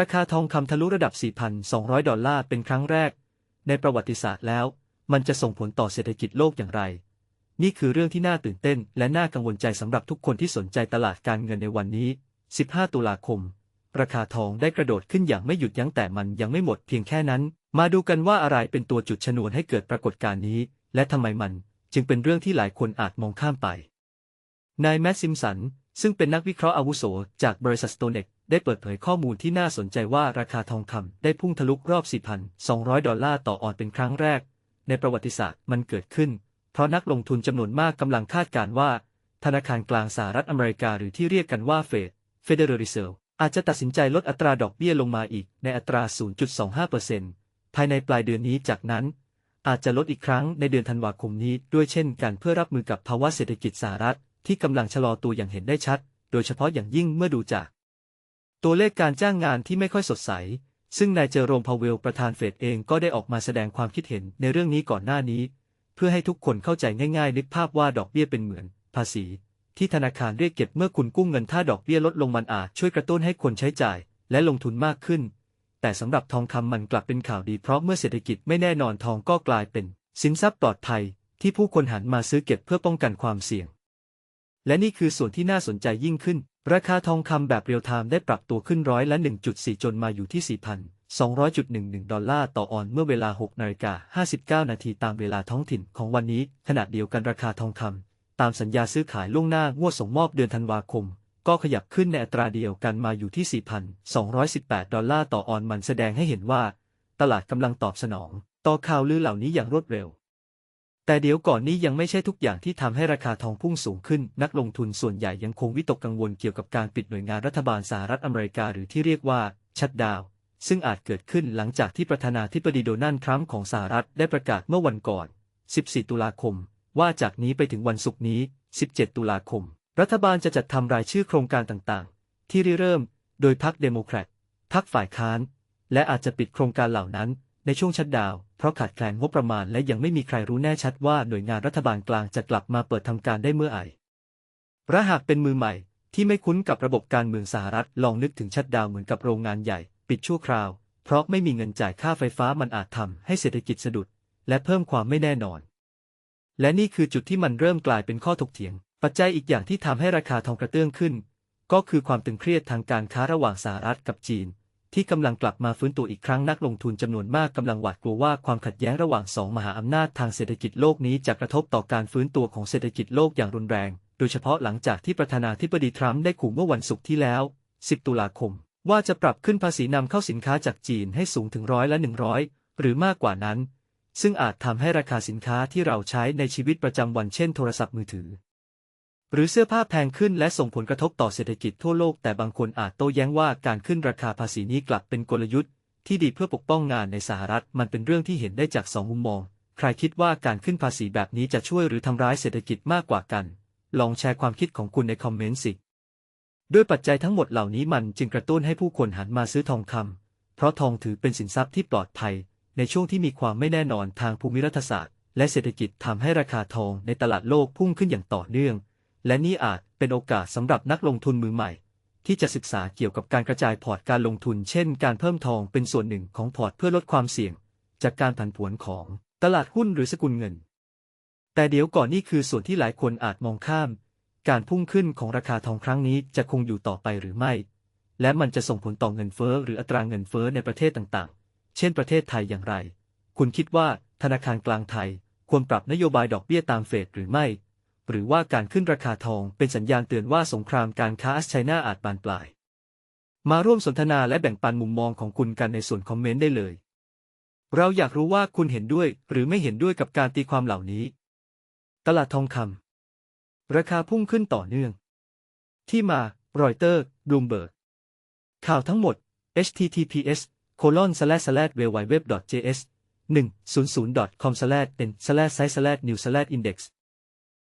ราคาทองคำทะลุระดับ 4,200 ดอลลาร์เป็นครั้งแรก ในประวัติศาสตร์แล้ว มันจะส่งผลต่อเศรษฐกิจโลกอย่างไร นี่คือเรื่องที่น่าตื่นเต้น และน่ากังวลใจสำหรับทุกคนที่สนใจตลาดการเงินในวันนี้ 15 ตุลาคม ราคาทองได้กระโดดขึ้นอย่างไม่หยุดยั้งแต่มันยังไม่หมดเพียงแค่นั้น มาดูกันว่าอะไรเป็นตัวจุดชนวนให้เกิดปรากฏการณ์นี้ และทำไมมันจึงเป็นเรื่องที่หลายคนอาจมองข้ามไป นายแมดซิมสัน ซึ่งเป็นนักวิเคราะห์อาวุโสจากบริษัทสโตเน็ก ได้เปิดเผยข้อมูลที่น่าสนใจว่าราคาทองคำได้พุ่งทะลุรอบ 4,200 ดอลลาร์ต่อออนเป็นครั้งแรก ในประวัติศาสตร์มันเกิดขึ้น เพราะนักลงทุนจำนวนมากกำลังคาดการณ์ว่า ธนาคารกลางสหรัฐอเมริกาหรือที่เรียกกันว่าเฟด Federal Reserve อาจจะตัดสินใจลดอัตราดอกเบี้ยลงมาอีกในอัตรา 0.25%ภายในปลายเดือนนี้จากนั้น อาจจะลดอีกครั้งในเดือนธันวาคมนี้ด้วยเช่นกันเพื่อรับมือกับภาวะเศรษฐกิจสหรัฐที่กำลังชะลอตัวอย่างเห็นได้ชัด โดยเฉพาะอย่างยิ่งเมื่อดูจาก ตัวเลขการจ้างงานที่ไม่ค่อยสดใส ซึ่งนายเจอโรมพาวเวลประธานเฟดเองก็ได้ออกมาแสดงความคิดเห็นในเรื่องนี้ก่อนหน้านี้ เพื่อให้ทุกคนเข้าใจง่ายๆ นึกภาพว่าดอกเบี้ยเป็นเหมือน ภาษี ที่ธนาคารเรียกเก็บเมื่อคุณกู้เงินถ้าดอกเบี้ยลดลงมันอาจช่วยกระตุ้นให้คนใช้จ่าย และลงทุนมากขึ้น แต่สำหรับทองคำมันกลับเป็นข่าวดีเพราะเมื่อเศรษฐกิจไม่แน่นอนทองก็กลายเป็น สินทรัพย์ปลอดภัย ที่ผู้คนหันมาซื้อเก็บเพื่อป้องกันความเสี่ยง และนี่คือส่วนที่น่าสนใจยิ่งขึ้น ราคาทองคำแบบเรียลไทม์ได้ปรับตัวขึ้นร้อยละ 1.4 จนมาอยู่ที่ 4,200.11 ดอลลาร์ต่อออนเมื่อเวลา6นาฬิกา59 นาทีตามเวลาท้องถิ่นของวันนี้ ขณะเดียวกันราคาทองคำตามสัญญาซื้อขายล่วงหน้างวดส่งมอบเดือนธันวาคม ก็ขยับขึ้นในอัตราเดียวกันมาอยู่ที่ 4,218 ดอลลาร์ต่อออนมันแสดงให้เห็นว่า ตลาดกำลังตอบสนอง ต่อข่าวลือเหล่านี้อย่างรวดเร็ว แต่เดี๋ยวก่อนนี้ยังไม่ใช่ทุกอย่างที่ทำให้ราคาทองพุ่งสูงขึ้น นักลงทุนส่วนใหญ่ยังคงวิตกกังวลเกี่ยวกับการปิดหน่วยงานรัฐบาลสหรัฐอเมริกาหรือที่เรียกว่า ชัดดาว ซึ่งอาจเกิดขึ้นหลังจากที่ประธานาธิบดีโดนัลด์ทรัมป์ของสหรัฐได้ประกาศเมื่อวันก่อน 14 ตุลาคม ว่าจากนี้ไปถึงวันศุกร์นี้ 17 ตุลาคม รัฐบาลจะจัดทำรายชื่อโครงการต่างๆ ที่ริเริ่ม โดยพรรคเดโมแครตพรรคฝ่ายค้าน และอาจจะปิดโครงการเหล่านั้นในช่วงชัดดาวน์เพราะขาดแคลนงบประมาณและยังไม่มีใครรู้แน่ชัดว่าหน่วยงานรัฐบาลกลางจะกลับมาเปิดทำการได้เมื่อไหร่ระหากเป็นมือใหม่ ที่ไม่คุ้นกับระบบการเมืองสหรัฐลองนึกถึงชัดดาวเหมือนกับโรงงานใหญ่ ปิดชั่วคราว เพราะไม่มีเงินจ่ายค่าไฟฟ้ามันอาจทำให้เศรษฐกิจสะดุด และเพิ่มความไม่แน่นอน และนี่คือจุดที่มันเริ่มกลายเป็นข้อถกเถียง ปัจจัยอีกอย่างที่ทำให้ราคาทองกระเตื้องขึ้น ก็คือความตึงเครียดทางการค้าระหว่างสหรัฐกับจีน ที่กำลังกลับมาฟื้นตัวอีกครั้งนักลงทุนจำนวนมากกำลังหวาดกลัวว่าความขัดแย้งระหว่างสองมหาอำนาจทางเศรษฐกิจโลกนี้จะกระทบต่อการฟื้นตัวของเศรษฐกิจโลกอย่างรุนแรง โดยเฉพาะหลังจากที่ประธานาธิบดีทรัมป์ได้ขู่เมื่อวันศุกร์ที่แล้ว 10 ตุลาคม ว่าจะปรับขึ้นภาษีนำเข้าสินค้าจากจีนให้สูงถึงร้อยละ 100 หรือมากกว่านั้น ซึ่งอาจทำให้ราคาสินค้าที่เราใช้ในชีวิตประจำวันเช่นโทรศัพท์มือถือ หรือเสื้อผ้าแพงขึ้นและส่งผลกระทบต่อเศรษฐกิจทั่วโลกแต่บางคนอาจโต้แย้งว่าการขึ้นราคาภาษีนี้กลับเป็นกลยุทธ์ที่ดีเพื่อปกป้องงานในสหรัฐมันเป็นเรื่องที่เห็นได้จากสองมุมมอง ใครคิดว่าการขึ้นภาษีแบบนี้จะช่วยหรือทำร้ายเศรษฐกิจมากกว่ากัน ลองแชร์ความคิดของคุณในคอมเมนต์สิ ด้วยปัจจัยทั้งหมดเหล่านี้มันจึงกระตุ้นให้ผู้คนหันมาซื้อทองคำเพราะทองถือเป็นสินทรัพย์ที่ปลอดภัย ในช่วงที่มีความไม่แน่นอนทางภูมิรัฐศาสตร์ และเศรษฐกิจทำให้ราคาทองในตลาดโลกพุ่งขึ้นอย่างต่อเนื่อง และนี่อาจเป็นโอกาสสำหรับนักลงทุนมือใหม่ ที่จะศึกษาเกี่ยวกับการกระจายพอร์ตการลงทุน เช่น การเพิ่มทองเป็นส่วนหนึ่งของพอร์ตเพื่อลดความเสี่ยง จากการผันผวนของตลาดหุ้นหรือสกุลเงิน แต่เดี๋ยวก่อนนี่คือส่วนที่หลายคนอาจมองข้าม การพุ่งขึ้นของราคาทองครั้งนี้จะคงอยู่ต่อไปหรือไม่ และมันจะส่งผลต่อเงินเฟ้อหรืออัตราเงินเฟ้อในประเทศต่างๆ เช่น ประเทศไทยอย่างไร คุณคิดว่าธนาคารกลางไทยควรปรับนโยบายดอกเบี้ยตามเฟดหรือไม่ หรือว่าการขึ้นราคาทองเป็นสัญญาณเตือนว่าสงครามการค้าไชน่าอาจบานปลาย มาร่วมสนทนาและแบ่งปันมุมมองของคุณกันในส่วนคอมเมนต์ได้เลย เราอยากรู้ว่าคุณเห็นด้วยหรือไม่เห็นด้วยกับการตีความเหล่านี้ ตลาดทองคำราคาพุ่งขึ้นต่อเนื่อง ที่มารอยเตอร์บลูมเบิร์กข่าวทั้งหมด https colon slash slash www.js 100.com slash n slash site slash new slash index